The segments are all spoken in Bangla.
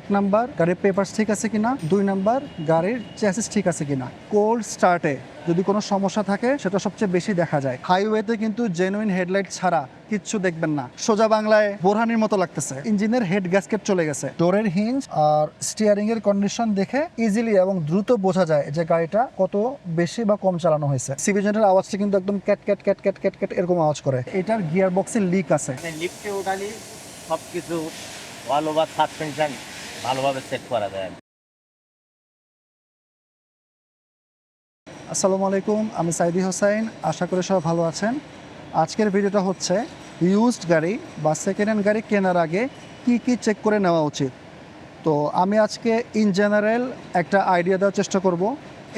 এক নাম্বার, গাড়ির পেপারস ঠিক আছে কিনা? দুই নাম্বার, গাড়ির চ্যাসিস ঠিক আছে কিনা? কোল্ড স্টার্টে যদি কোনো সমস্যা থাকে, সেটা সবচেয়ে বেশি দেখা যায়। হাইওয়েতে কিন্তু জেনুইন হেডলাইট ছাড়া কিচ্ছু দেখবেন না। সোজা বাংলায় বোরহানির মতো লাগতেছে। ইঞ্জিনের হেড গ্যাসকেট চলে গেছে। ডোরের হিঞ্জ আর স্টিয়ারিং এর কন্ডিশন দেখে ইজিলি এবং দ্রুত বোঝা যায় যে গাড়িটা কত বেশি বা কম চালানো হয়েছে। সিভিজনের আওয়াজটা কিন্তু একদম ক্যাট ক্যাট ক্যাট ক্যাট ক্যাট ক্যাট এরকম আওয়াজ করে। এটার গিয়ার বক্সে লিক আছে লিফটে উঠালি সব কিছু ভালো বা সাসপেনশন। ভালোভাবে চেক করা যায়। আসসালামু আলাইকুম, আমি সাইদি হোসাইন, আশা করি সবাই ভালো আছেন। আজকের ভিডিওটা হচ্ছে ইউজড গাড়ি বা সেকেন্ড হ্যান্ড গাড়ি কেনার আগে কি কি চেক করে নেওয়া উচিত? তো আমি আজকে ইন জেনারেল একটা আইডিয়া দেওয়ার চেষ্টা করব।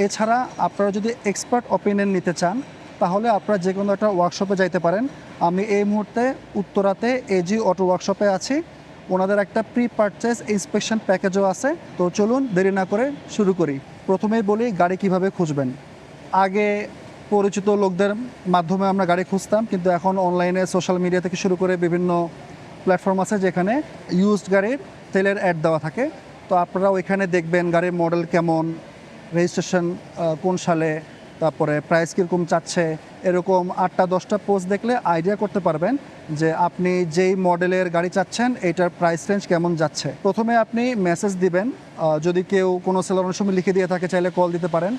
এছাড়া আপনারা যদি এক্সপার্ট অপিনিয়ন নিতে চান, তাহলে আপনারা যে কোনো একটা ওয়ার্কশপে যাইতে পারেন। আমি এই মুহূর্তে উত্তরাতে এজি অটো ওয়ার্কশপে আছি। ওনাদের একটা প্রি পারচেস ইন্সপেকশন প্যাকেজও আছে। তো চলুন দেরি না করে শুরু করি। প্রথমেই বলি গাড়ি কীভাবে খুঁজবেন। আগে পরিচিত লোকদের মাধ্যমে আমরা গাড়ি খুঁজতাম, কিন্তু এখন অনলাইনে সোশ্যাল মিডিয়া থেকে শুরু করে বিভিন্ন প্ল্যাটফর্ম আছে যেখানে ইউজড গাড়ির তেলের অ্যাড দেওয়া থাকে। তো আপনারা ওইখানে দেখবেন গাড়ির মডেল কেমন রেজিস্ট্রেশন কোন সালে, তারপরে প্রাইস কীরকম চাচ্ছে, এরকম আটটা দশটা পোস্ট দেখলে আইডিয়া করতে পারবেন। যে আপনি যেই মডেলের গাড়ি চাচ্ছেন এটার প্রাইস রেঞ্জ কেমন যাচ্ছে? প্রথমে আপনি মেসেজ দিবেন যদি কেউ কোনো সেলার অনেক সময় লিখে দিয়ে থাকে, চাইলে কল দিতে পারেন।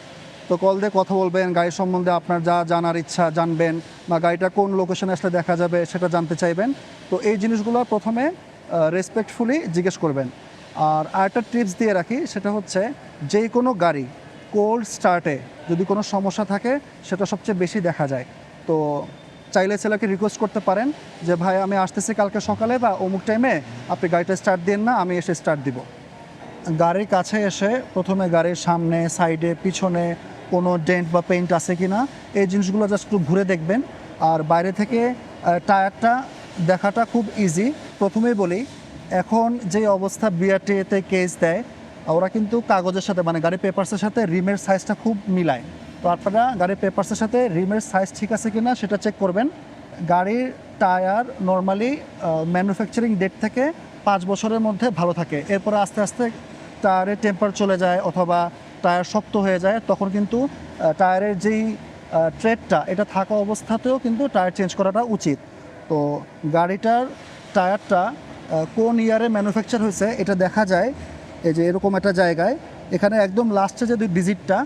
তো কল দিয়ে কথা বলবেন, গাড়ি সম্বন্ধে আপনার যা জানার ইচ্ছা জানবেন, বা গাড়িটা কোন লোকেশনে আসলে দেখা যাবে সেটা জানতে চাইবেন। তো এই জিনিসগুলো প্রথমে রেসপেক্টফুলি জিজ্ঞেস করবেন। আর আরেকটা টিপস দিয়ে রাখি, সেটা হচ্ছে যে কোনো গাড়ি কোল্ড স্টার্টে যদি কোনো সমস্যা থাকে, সেটা সবচেয়ে বেশি দেখা যায়। তো চাইলে ছেলেকে রিকোয়েস্ট করতে পারেন যে, ভাই, আমি আসতেছি কালকে সকালে বা অমুক টাইমে আপনি গাড়িটা স্টার্ট দিন না, আমি এসে স্টার্ট দিব। গাড়ির কাছে এসে প্রথমে গাড়ির সামনে সাইডে পিছনে কোনো ডেন্ট বা পেইন্ট আছে কি না এই জিনিসগুলো জাস্ট একটু ঘুরে দেখবেন। আর বাইরে থেকে টায়ারটা দেখাটা খুব ইজি প্রথমেই বলি, এখন যে অবস্থা বিআরটিএতে কেস দেয়, ওরা কিন্তু কাগজের সাথে মানে গাড়ির পেপারসের সাথে রিমের সাইজটা খুব মিলায়। তো আপনারা গাড়ির পেপারসের সাথে রিমের সাইজ ঠিক আছে কি না সেটা চেক করবেন। গাড়ির টায়ার নর্মালি ম্যানুফ্যাকচারিং ডেট থেকে পাঁচ বছরের মধ্যে ভালো থাকে। এরপরে আস্তে আস্তে টায়ারের টেম্পার চলে যায় অথবা টায়ার শক্ত হয়ে যায়, তখন কিন্তু টায়ারের যেই ট্রেডটা এটা থাকা অবস্থাতেও কিন্তু টায়ার চেঞ্জ করাটা উচিত। তো গাড়িটার টায়ারটা কোন ইয়ারে ম্যানুফ্যাকচার হয়েছে, এটা দেখা যায়। এই যে এরকম একটা জায়গায়, এখানে একদম লাস্টে যে ডিজিটটা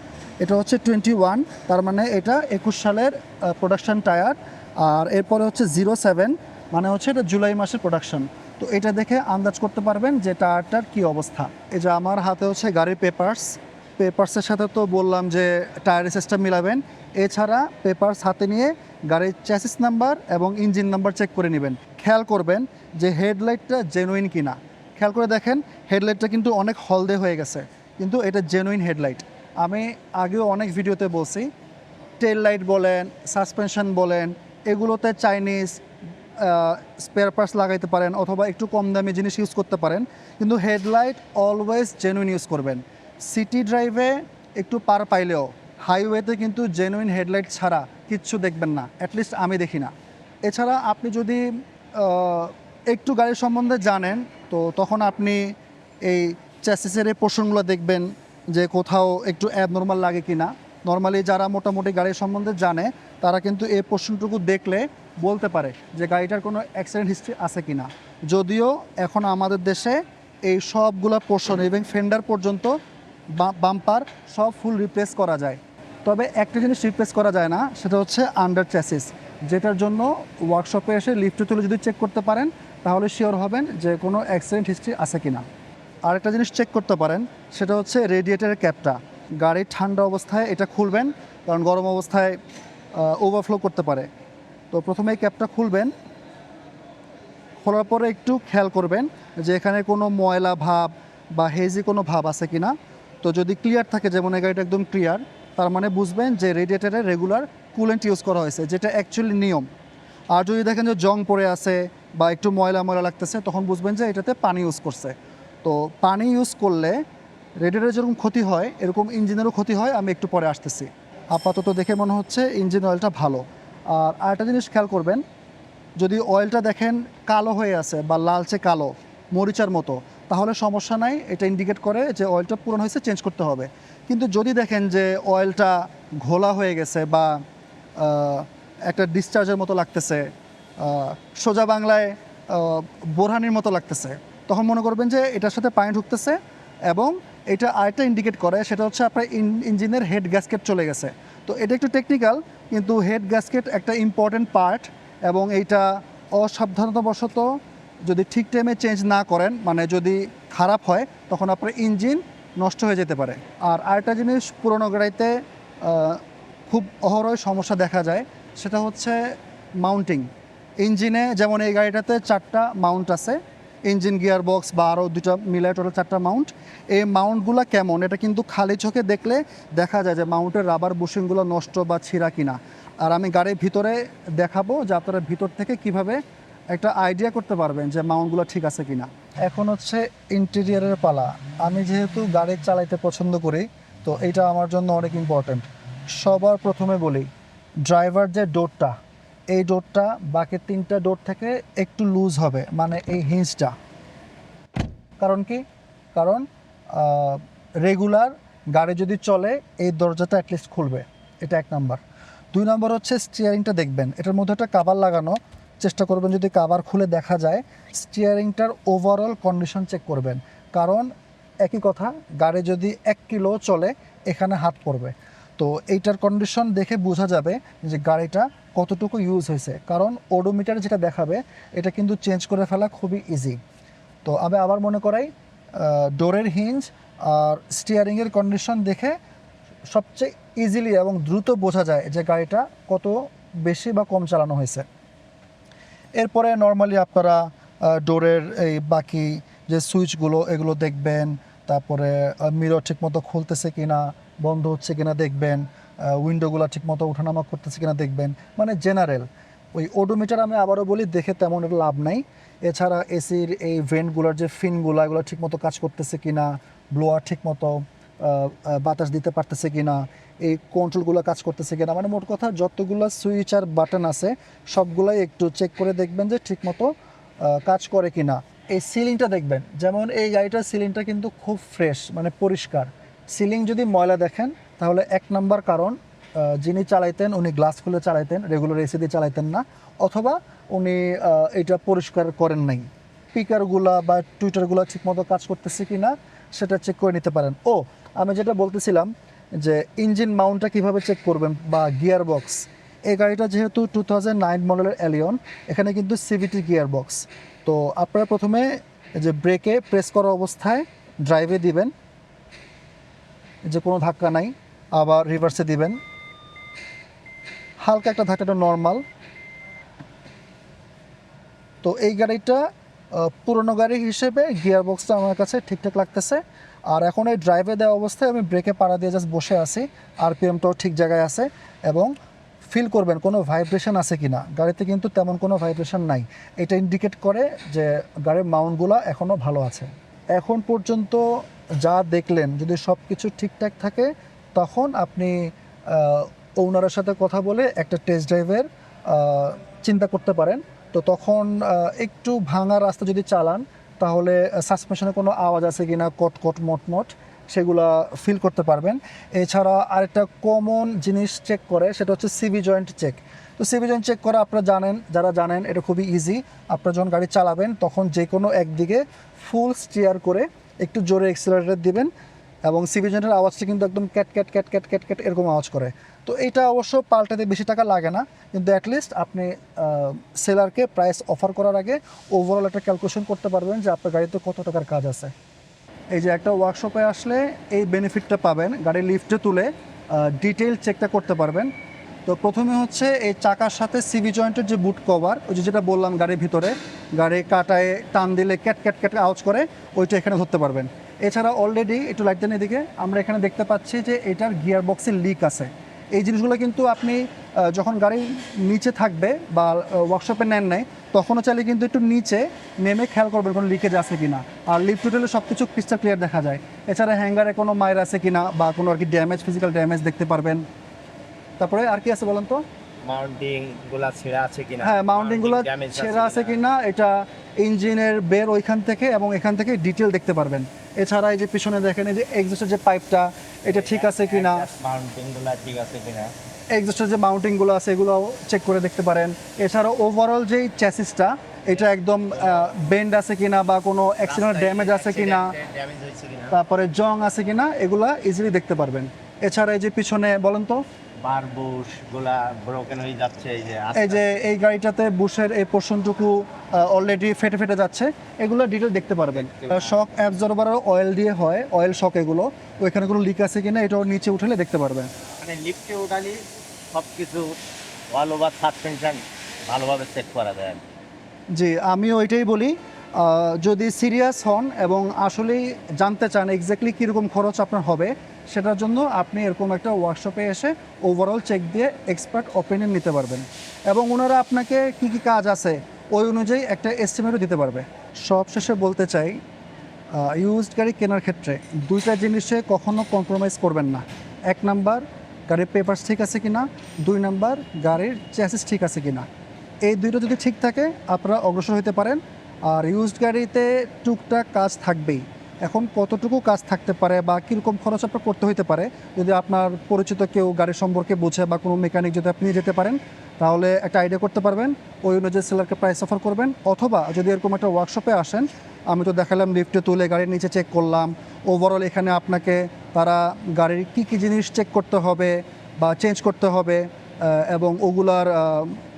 এটা হচ্ছে টোয়েন্টি ওয়ান তার মানে এটা একুশ সালের প্রোডাকশন টায়ার আর এরপরে হচ্ছে জিরো সেভেন মানে হচ্ছে এটা জুলাই মাসের প্রোডাকশন তো এটা দেখে আন্দাজ করতে পারবেন যে টায়ারটার কী অবস্থা। এই যে আমার হাতে হচ্ছে গাড়ির পেপার্স পেপার্সের সাথে তো বললাম যে টায়ার সিস্টেম মিলাবেন। এছাড়া পেপার্স হাতে নিয়ে গাড়ির চ্যাসিস নাম্বার এবং ইঞ্জিন নাম্বার চেক করে নেবেন। খেয়াল করবেন যে হেডলাইটটা জেনুইন কিনা। খেয়াল করে দেখেন হেডলাইটটা কিন্তু অনেক হলদে হয়ে গেছে, কিন্তু এটা জেনুইন হেডলাইট আমি আগেও অনেক ভিডিওতে বলছি টেল লাইট বলেন সাসপেনশন বলেন, এগুলোতে চাইনিজ স্পেয়ার পার্টস লাগাইতে পারেন অথবা একটু কম দামি জিনিস ইউজ করতে পারেন, কিন্তু হেডলাইট অলওয়েজ জেনুইন ইউজ করবেন। সিটি ড্রাইভে একটু পার পাইলেও হাইওয়েতে কিন্তু জেনুইন হেডলাইট ছাড়া কিচ্ছু দেখবেন না অ্যাটলিস্ট আমি দেখি না। এছাড়া আপনি যদি একটু গাড়ির সম্বন্ধে জানেন, তো তখন আপনি এই চ্যাসিসের এই পোর্শনগুলো দেখবেন যে কোথাও একটু অ্যাবনর্মাল লাগে কি না নর্মালি যারা মোটামুটি গাড়ির সম্বন্ধে জানে, তারা কিন্তু এই পোর্শনটুকু দেখলে বলতে পারে যে গাড়িটার কোনো অ্যাক্সিডেন্ট হিস্ট্রি আছে কি না যদিও এখন আমাদের দেশে এই সবগুলো পোর্শন এবং ফেন্ডার পর্যন্ত বাম্পার সব ফুল রিপ্লেস করা যায়। তবে একটা জিনিস রিপ্লেস করা যায় না, সেটা হচ্ছে আন্ডার চ্যাসিস যেটার জন্য ওয়ার্কশপে এসে লিফটে তুলে যদি চেক করতে পারেন, তাহলে শিওর হবেন যে কোনো অ্যাক্সিডেন্ট হিস্ট্রি আছে কি না আরেকটা জিনিস চেক করতে পারেন, সেটা হচ্ছে রেডিয়েটারের ক্যাপটা গাড়ির ঠান্ডা অবস্থায় এটা খুলবেন, কারণ গরম অবস্থায় ওভারফ্লো করতে পারে। তো প্রথমে এই ক্যাপটা খুলবেন। খোলার পরে একটু খেয়াল করবেন যে এখানে কোনো ময়লা ভাব বা হেজি কোনো ভাব আছে কি না তো যদি ক্লিয়ার থাকে, যেমন এই গাড়িটা একদম ক্লিয়ার তার মানে বুঝবেন যে রেডিয়েটারে রেগুলার কুলেন্ট ইউজ করা হয়েছে, যেটা অ্যাকচুয়ালি নিয়ম। আর যদি দেখেন যে জং পড়ে আছে বা একটু ময়লা ময়লা লাগতেছে, তখন বুঝবেন যে এটাতে পানি ইউজ করছে। তো পানি ইউজ করলে রেডিয়েটারে যেরকম ক্ষতি হয়, এরকম ইঞ্জিনেরও ক্ষতি হয়, আমি একটু পরে আসতেছি। আপাতত দেখে মনে হচ্ছে ইঞ্জিন অয়েলটা ভালো। আর আরেকটা জিনিস খেয়াল করবেন, যদি অয়েলটা দেখেন কালো হয়ে আছে বা লালচে কালো, মরিচার মতো, তাহলে সমস্যা নাই, এটা ইন্ডিকেট করে যে অয়েলটা পূরণ হয়েছে চেঞ্জ করতে হবে। কিন্তু যদি দেখেন যে অয়েলটা ঘোলা হয়ে গেছে বা একটা ডিসচার্জের মতো লাগতেছে সোজা বাংলায় বোরহানির মতো লাগতেছে তখন মনে করবেন যে এটার সাথে পানি ঢুকতেছে এবং এটা আরেকটা ইন্ডিকেট করে, সেটা হচ্ছে আপনার ইঞ্জিনের হেড গ্যাসকেট চলে গেছে। তো এটা একটু টেকনিক্যাল কিন্তু হেড গ্যাসকেট একটা ইম্পর্টেন্ট পার্ট এবং এইটা অসাবধানতাবশত যদি ঠিক টাইমে চেঞ্জ না করেন মানে যদি খারাপ হয়, তখন আপনার ইঞ্জিন নষ্ট হয়ে যেতে পারে। আর আরেকটা জিনিস, পুরোনো গাড়িতে খুব অহরহ সমস্যা দেখা যায়, সেটা হচ্ছে মাউন্টিং ইঞ্জিনে যেমন এই গাড়িটাতে চারটা মাউন্ট আছে ইঞ্জিন গিয়ার বক্স বা আরও দুটা মিলায় টোটাল চারটা মাউন্ট এই মাউন্টগুলো কেমন? এটা কিন্তু খালি চোখে দেখলে দেখা যায় যে মাউন্টের রাবার বুশিংগুলো নষ্ট বা ছিঁড়া কিনা। আর আমি গাড়ির ভিতরে দেখাবো যে আপনারা ভিতর থেকে কীভাবে একটা আইডিয়া করতে পারবেন যে মাউন্টগুলো ঠিক আছে কিনা। এখন হচ্ছে ইন্টেরিয়ারের পালা। আমি যেহেতু গাড়ি চালাইতে পছন্দ করি, তো এটা আমার জন্য অনেক ইম্পর্ট্যান্ট সবার প্রথমে বলি ড্রাইভার যে ডোরটা এই ডোরটা, বাকি তিনটা ডোর থেকে একটু লুজ হবে মানে এই হিঞ্জটা। কারণ কি? কারণ রেগুলার গাড়ি যদি চলে, এই দরজাটা অ্যাটলিস্ট খুলবে। এটা এক নাম্বার। দুই নম্বর হচ্ছে স্টিয়ারিংটা দেখবেন। এটার মধ্যে একটা কাভার লাগানো। চেষ্টা করবেন যদি কাভার খুলে দেখা যায় স্টিয়ারিংটার ওভারঅল কন্ডিশন চেক করবেন। কারণ, একই কথা, গাড়ি যদি এক কিলো চলে, এখানে হাত পড়বে। তো এইটার কন্ডিশন দেখে বোঝা যাবে যে গাড়িটা কতটুকু ইউজ হয়েছে। কারণ ওডোমিটার যেটা দেখাবে, এটা কিন্তু চেঞ্জ করে ফেলা খুবই ইজি তো আমি আবার মনে করাই ডোরের হিঞ্জ আর স্টিয়ারিংয়ের কন্ডিশন দেখে সবচেয়ে ইজিলি এবং দ্রুত বোঝা যায় যে গাড়িটা কত বেশি বা কম চালানো হয়েছে। এরপরে নর্মালি আপনারা ডোরের এই বাকি যে সুইচগুলো এগুলো দেখবেন। তারপরে মিরর ঠিকমতো খুলতেছে কিনা, বন্ধ হচ্ছে কিনা দেখবেন। উইন্ডোগুলো ঠিকমতো ওঠানামা করতেছে কিনা দেখবেন। মানে জেনারেল ওই ওডোমিটার আমি আবারও বলি, দেখে তেমন একটা লাভ নাই। এছাড়া এসির এই ভেন্টগুলোর যে ফিনগুলো এগুলো ঠিকমতো কাজ করতেছে কিনা ব্লোয়ার ঠিকমতো বাতাস দিতে পারতেছে কিনা, এই কন্ট্রোলগুলো কাজ করতেছে কিনা মানে মোট কথা যতগুলো সুইচ আর বাটন আছে, সবগুলোই একটু চেক করে দেখবেন যে ঠিকমতো কাজ করে কিনা। এই সিলিংটা দেখবেন, যেমন এই গাড়িটার সিলিংটা কিন্তু খুব ফ্রেশ মানে পরিষ্কার। সিলিং যদি ময়লা দেখেন তাহলে এক নাম্বার কারণ যিনি চালাইতেন উনি গ্লাস খুলে চালাইতেন রেগুলার এসি দিয়ে চালাইতেন না, অথবা উনি এটা পরিষ্কার করেন নাই। স্পিকারগুলা বা টুইটারগুলো ঠিকমতো কাজ করতেছে কি না সেটা চেক করে নিতে পারেন। ও, আমি যেটা বলতেছিলাম যে ইঞ্জিন মাউন্টটা কীভাবে চেক করবেন বা গিয়ার বক্স এই গাড়িটা যেহেতু টু থাউজেন্ড নাইন মডেলের অ্যালিয়ন এখানে কিন্তু সিভিটি গিয়ার বক্স তো আপনারা প্রথমে যে ব্রেকে প্রেস করা অবস্থায় ড্রাইভে দিবেন, যে কোনো ধাক্কা নাই। আবার রিভার্সে দিবেন। হালকা একটা ধাক্কাটা নর্মাল তো এই গাড়িটা পুরনো গাড়ি হিসেবে গিয়ার বক্সটা আমার কাছে ঠিকঠাক লাগতেছে। আর এখন এই ড্রাইভে দেওয়া অবস্থায় আমি ব্রেকে পাড়া দিয়ে জাস্ট বসে আছি। আরপিএমটাও ঠিক জায়গায় আছে এবং ফিল করবেন কোনো ভাইব্রেশন আছে কি না গাড়িতে কিন্তু তেমন কোনো ভাইব্রেশন নাই। এটা ইন্ডিকেট করে যে গাড়ির মাউন্টগুলো এখনও ভালো আছে। এখন পর্যন্ত যা দেখলেন, যদি সব কিছু ঠিকঠাক থাকে তখন আপনি ওনারের সাথে কথা বলে একটা টেস্ট ড্রাইভের চিন্তা করতে পারেন। তো তখন একটু ভাঙা রাস্তা যদি চালান, তাহলে সাসপেনশনে কোনো আওয়াজ আছে কি না কট কট মট মট সেগুলা ফিল করতে পারবেন। এছাড়া আরেকটা কমন জিনিস চেক করে, সেটা হচ্ছে সিবি জয়েন্ট চেক তো সিবি জয়েন্ট চেক করা আপনারা জানেন, যারা জানেন, এটা খুবই ইজি আপনারা যখন গাড়ি চালাবেন, তখন যে কোনো একদিকে ফুল স্টিয়ার করে একটু জোরে এক্সেলারেটর দিবেন। এবং সিবি জয়েন্টের আওয়াজটা কিন্তু একদম ক্যাট ক্যাট ক্যাট ক্যাট ক্যাট ক্যাট এরকম আওয়াজ করে। তো এটা অবশ্য পাল্টাতে বেশি টাকা লাগে না, কিন্তু অ্যাটলিস্ট আপনি সেলারকে প্রাইস অফার করার আগে ওভারঅল একটা ক্যালকুলেশন করতে পারবেন যে আপনার গাড়িতে কত টাকার কাজ আছে। এই যে একটা ওয়ার্কশপে আসলে এই বেনিফিটটা পাবেন গাড়ি লিফটে তুলে ডিটেইল চেকটা করতে পারবেন। তো প্রথমে হচ্ছে এই চাকার সাথে সিভি জয়েন্টের যে বুট কভার ওই যে যেটা বললাম গাড়ির ভিতরে, গাড়ি কাটায় টান দিলে ক্যাট ক্যাট ক্যাট আওয়াজ করে, ওইটা এখানে ধরতে পারবেন। এছাড়া অলরেডি একটু লাইট দেন এদিকে আমরা এখানে দেখতে পাচ্ছি যে এটার গিয়ার বক্সে লিক আছে। এই জিনিসগুলো কিন্তু আপনি যখন গাড়ি নিচে থাকবে বা ওয়ার্কশপে নেন নাই তখনও চাইলে কিন্তু একটু নিচে নেমে খেয়াল করবেন কোনো লিকেজ আছে কিনা। আর লিফট টোটালে সব কিছু ক্রিস্টাল ক্লিয়ার দেখা যায়। এছাড়া হ্যাঙ্গারে কোনো মায়ের আছে কিনা বা কোনো আর কি ড্যামেজ ফিজিক্যাল ড্যামেজ দেখতে পারবেন। তারপরে আর কি আছে বলেন তো? মাউন্টিংগুলা ছেঁড়া আছে কিনা? হ্যাঁ মাউন্টিংগুলো ছেঁড়া আছে কিনা এটা ইঞ্জিনের বের ওইখান থেকে এবং এখান থেকে ডিটেল দেখতে পারবেন। এছাড়া এই যে পিছনে দেখেন এই যে এক্সস্টের যে পাইপটা এটা ঠিক আছে কি না ঠিক আছে কিনা? এক্সস্টের যে মাউন্টিংগুলো আছে এগুলো চেক করে দেখতে পারেন। এছাড়া ওভারঅল যেই চ্যাসিসটা এটা একদম বেন্ড আছে কিনা বা কোনো অ্যাক্সিডেন্ট ড্যামেজ আছে কিনা তারপরে জং আছে কিনা এগুলা ইজিলি দেখতে পারবেন। এছাড়া এই যে পিছনে বলেন তো বার বুশগুলা ব্রোকেন হয়ে যাচ্ছে এই যে এই যে এই গাড়িটাতে বুশের এই পোর্শনটুকু অলরেডি ফেটে ফেটে যাচ্ছে। এগুলো ডিটেল দেখতে পারবেন। শক অয়েল দিয়ে হয় অয়েল শক এগুলো। ওইখানে কোনো লিক আছে কিনা নিচে উঠলে দেখতে পারবেন। মানে লিফটে উঠালি সব কিছু সাসপেনশন ভালোভাবে চেক করা যায়। জি আমি ওইটাই বলি। যদি সিরিয়াস হন এবং আসলেই জানতে চান এক্স্যাক্টলি কীরকম খরচ আপনার হবে সেটার জন্য আপনি এরকম একটা ওয়ার্কশপে এসে ওভারঅল চেক দিয়ে এক্সপার্ট ওপিনিয়ন নিতে পারবেন। এবং ওনারা আপনাকে কি কি কাজ আছে, ওই অনুযায়ী একটা এস্টিমেটও দিতে পারবে। সব শেষে বলতে চাই ইউজড গাড়ি কেনার ক্ষেত্রে দুইটা জিনিসে কখনো কম্প্রোমাইজ করবেন না। এক নাম্বার, গাড়ির পেপারস ঠিক আছে কিনা। দুই নাম্বার, গাড়ির চ্যাসিস ঠিক আছে কিনা। এই দুইটা যদি ঠিক থাকে, আপনারা অগ্রসর হতে পারেন। আর ইউজড গাড়িতে টুকটাক কাজ থাকবেই। এখন কতটুকু কাজ থাকতে পারে বা কীরকম খরচ আপনার করতে হতে পারে? যদি আপনার পরিচিত কেউ গাড়ি সম্পর্কে বোঝে বা কোনো মেকানিক যদি আপনি যেতে পারেন, তাহলে একটা আইডিয়া করতে পারবেন। ওই অনুযায়ী সেলারকে প্রাইস অফার করবেন। অথবা যদি এরকম একটা ওয়ার্কশপে আসেন, আমি তো দেখালাম লিফটে তুলে গাড়ির নিচে চেক করলাম। ওভারঅল এখানে আপনাকে তারা গাড়ির কী কী জিনিস চেক করতে হবে বা চেঞ্জ করতে হবে এবং ওগুলার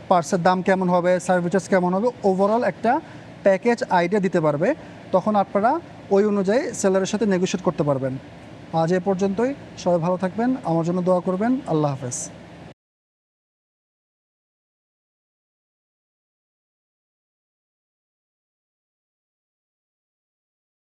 পার্সের দাম কেমন হবে সার্ভিসেস কেমন হবে ওভারঅল একটা প্যাকেজ আইডিয়া দিতে পারবে। তখন আপনারা ওই অনুযায়ী সেলারের সাথে নেগোশিয়েট করতে পারবেন। আজ এ পর্যন্তই। সবাই ভালো থাকবেন। আমার জন্য দোয়া করবেন। আল্লাহ হাফেজ।